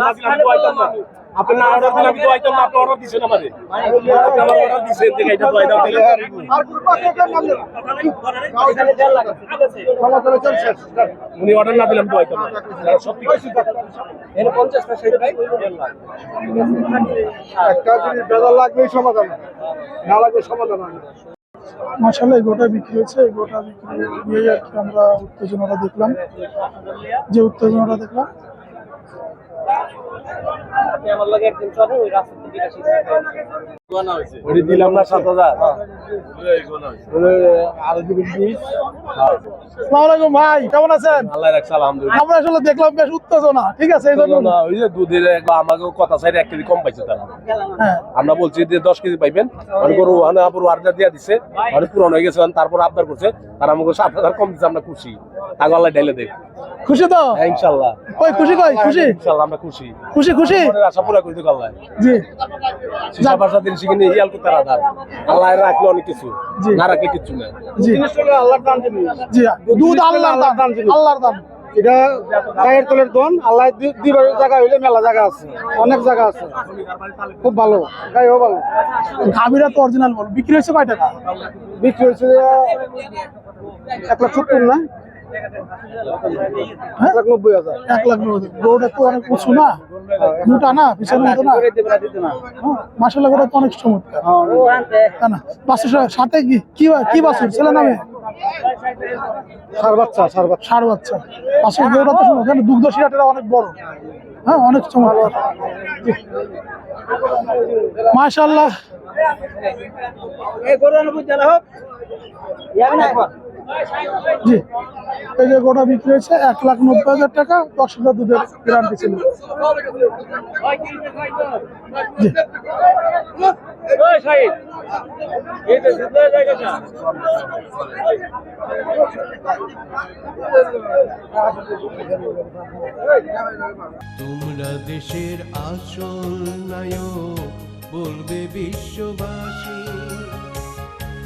না দিলে আইতাম না। একটা জিনিস বেজার লাগবেই সমাধান না লাগবে সমাধান হয় মাসাল্লাহ গোটা বিক্রি হয়েছে গোটা বিক্রি দিয়ে আর কি আমরা উত্তেজনাটা দেখলাম। যে উত্তেজনাটা দেখলাম। ওটি দিলাম না সাত হাজার। আরও দিবেন বিশ। আসসালামু আলাইকুম ভাই কেমন আছেন? আল্লাহ রাখছে আলহামদুলিল্লাহ। আমরা আসলে দেখলাম বেশ উত্তেজনা ঠিক আছে এই জন্য না ওই যে দুধের আমাকে কথা সাইড এক কেজি কম পাইছে তারা। হ্যাঁ। আমরা বলছি যে দশ কেজি পাইবেন। মানে গরু ওখানে দিয়ে দিছে। মানে পুরনো হয়ে গেছে তারপর আবদার করছে। তারা আমাকে সাত হাজার কম দিচ্ছে আমরা খুশি। আগে আল্লাহ ঢেলে দেখ খুশি তো? হ্যাঁ ইনশাল্লাহ। খুশি কই খুশি? ইনশাল্লাহ আমরা খুশি। খুশি খুশি? আশা পুরা করে দিক আল্লাহ। জি। করতে আল্লাহ রাখলে অনেক কিছু না রাখলে কিছু না জি। আল্লাহর দান জি দুধ আল্লাহর দান আল্লাহর দান এটা গায়ের তলের দন আল্লাহ দিবার জায়গা হইলে মেলা জায়গা আছে। অনেক জায়গা আছে। খুব ভালো। গায়েও ভালো। গাভীরা তো অরিজিনাল বল। বিক্রি হয়েছে কয় টাকা? বিক্রি হয়েছে এক লাখ সত্তর না? এক লাখ নব্বই হাজার। এক লাখ নব্বই গরুটা তো অনেক উঁচু না? মোটা না পিছনে মতো না? মাসাল্লাহ গোটা তো অনেক চমৎকার। না বাসুর সাথে কি কি বাসুর ছেলে নামে সার বাচ্চা সার বাচ্চা ষাট বাচ্চা বাসুর গরুটা তো শুনো কেন দুগ্ধ শিরাটা অনেক বড়। হ্যাঁ অনেক চমৎকার। মাশাল্লাহ জি। এই যে গোটা বিক্রি হয়েছে এক লাখ নব্বই হাজার টাকা দশ হাজার দুধের গ্যারান্টি ছিল। তোমরা দেশের আসল নায়ক, বলবে বিশ্ববাসী।